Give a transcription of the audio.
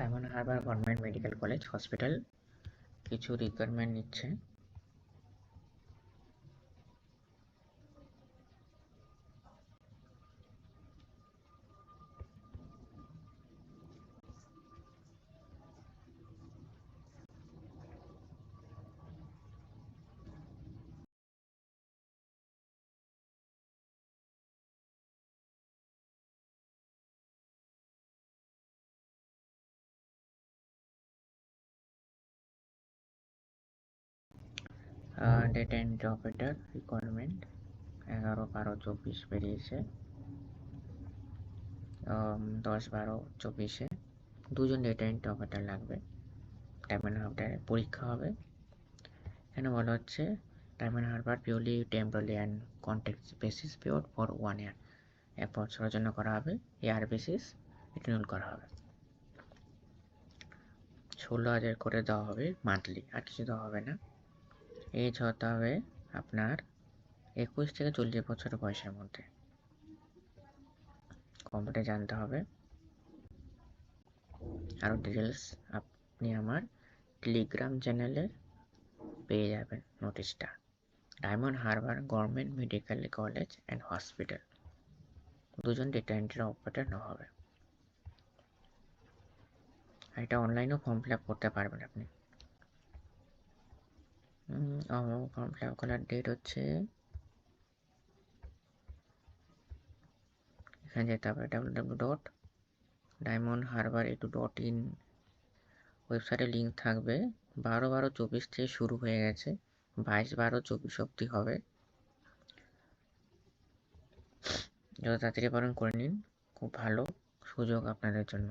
Diamond Harbour government medical college hospital কিছু requirement নিচ্ছে। Data entry operator requirement এগারো বারো চব্বিশ বেরিয়েছে। দশ বারো চব্বিশে দুজন ডেটা এন্ট্রি অপারেটর লাগবে। ডায়মন্ড হারবারে পরীক্ষা হবে। এখানে বলা হচ্ছে Diamond Harbour purely temporary and contact basis pure for one year বছরের জন্য করা হবে ইয়ার বেসিস রিনিউল করা হবে। ষোলো হাজার করে দেওয়া হবে মান্থলি আর কিছু দেওয়া হবে না। এজ হতে হবে আপনার একুশ থেকে চল্লিশ বছর বয়সের মধ্যে। কম্পিউটার জানতে হবে। আরও ডিটেলস আপনি আমার টেলিগ্রাম চ্যানেলে পেয়ে যাবেন নোটিশটা Diamond Harbour government medical college and hospital দুজন ডেটা এন্ট্রি অপারেটর হবে। এটা অনলাইনেও ফর্ম ফিল আপ করতে পারবেন আপনি। ফর্ম ফিল ডেট হচ্ছে। এখানে যেতে হবে W W dot Diamond Harbour এটু ডট ইন ওয়েবসাইটে লিঙ্ক থাকবে। বারো বারো চব্বিশ থেকে শুরু হয়ে গেছে, বাইশ বারো চব্বিশ অব্দি হবে। যত তাড়াতাড়ি পারেন করে নিন, খুব ভালো সুযোগ আপনাদের জন্য।